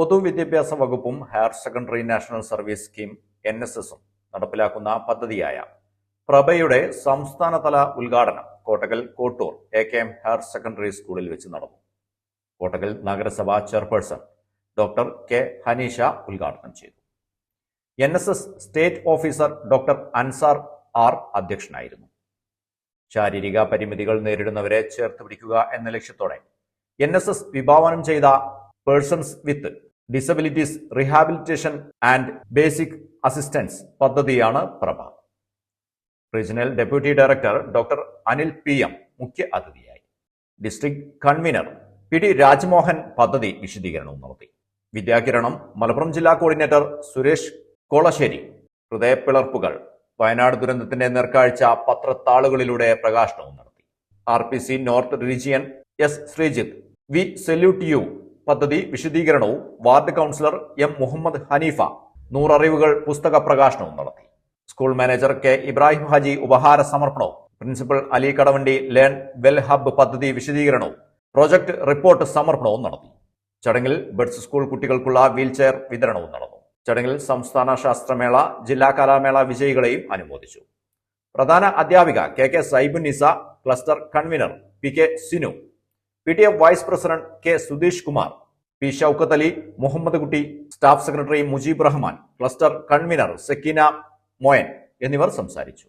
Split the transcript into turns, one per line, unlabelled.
പൊതുവിദ്യാഭ്യാസ വകുപ്പും higher secondary national service scheme N S എസും നടപ്പിലാക്കുന്ന പദ്ധതിയായ പ്രഭയുടെ സംസ്ഥാനതല ഉദ്ഘാടനം Kottakkal Kottur A K M higher secondary സ്കൂളിൽ വെച്ച് നടന്നു. കോട്ടകൽ നഗരസഭാ ചെയർപേഴ്സൺ ഡോക്ടർ കെ ഹനീഷ ഉദ്ഘാടനം ചെയ്തു. N S S state officer doctor Ansar R അധ്യക്ഷനായിരുന്നു. ശാരീരിക പരിമിതികൾ നേരിടുന്നവരെ ചേർത്ത് പിടിക്കുക എന്ന ലക്ഷ്യത്തോടെ എൻ എസ് എസ് വിഭാവനം ചെയ്ത persons with disabilities rehabilitation and basic assistance പദ്ധതിയാണ് Prabha. Regional deputy director doctor Anil P M മുഖ്യ അതിഥിയായി. District convener P D Rajmohan പദ്ധതി വിശദീകരണവും നടത്തി. വിദ്യാകിരണം മലപ്പുറം ജില്ലാ കോർഡിനേറ്റർ സുരേഷ് കോളശ്ശേരി. ഹൃദയപ്പിളർപ്പുകൾ വയനാട് ദുരന്തത്തിന്റെ നേർക്കാഴ്ച പത്രത്താളുകളിലൂടെ പ്രകാശനവും നടത്തി. R P C north region S Sreejith. V. Salute you പദ്ധതി വിശദീകരണവും ward councillor M Muhammad Hanifa നൂററിവുകൾ പുസ്തക പ്രകാശനവും നടത്തി. School manager K Ibrahim Haji ഉപഹാര സമർപ്പണവും principal Ali Kadavandi learn well hub പദ്ധതി വിശദീകരണവും പ്രോജക്ട് റിപ്പോർട്ട് സമർപ്പണവും നടത്തി. ചടങ്ങിൽ ബഡ്സ് സ്കൂൾ കുട്ടികൾക്കുള്ള വീൽചെയർ വിതരണവും നടന്നു. ചടങ്ങിൽ സംസ്ഥാന ശാസ്ത്രമേള ജില്ലാ കലാമേള വിജയികളെയും അനുമോദിച്ചു. പ്രധാന അധ്യാപിക K K Saibunisa cluster convener P K Sinu P vice president K Sudheesh Kumar P Shoukath Ali Muhammad Kutty staff secretary Mujeeb Rahman cluster convener Sakeena Moyan എന്നിവർ സംസാരിച്ചു.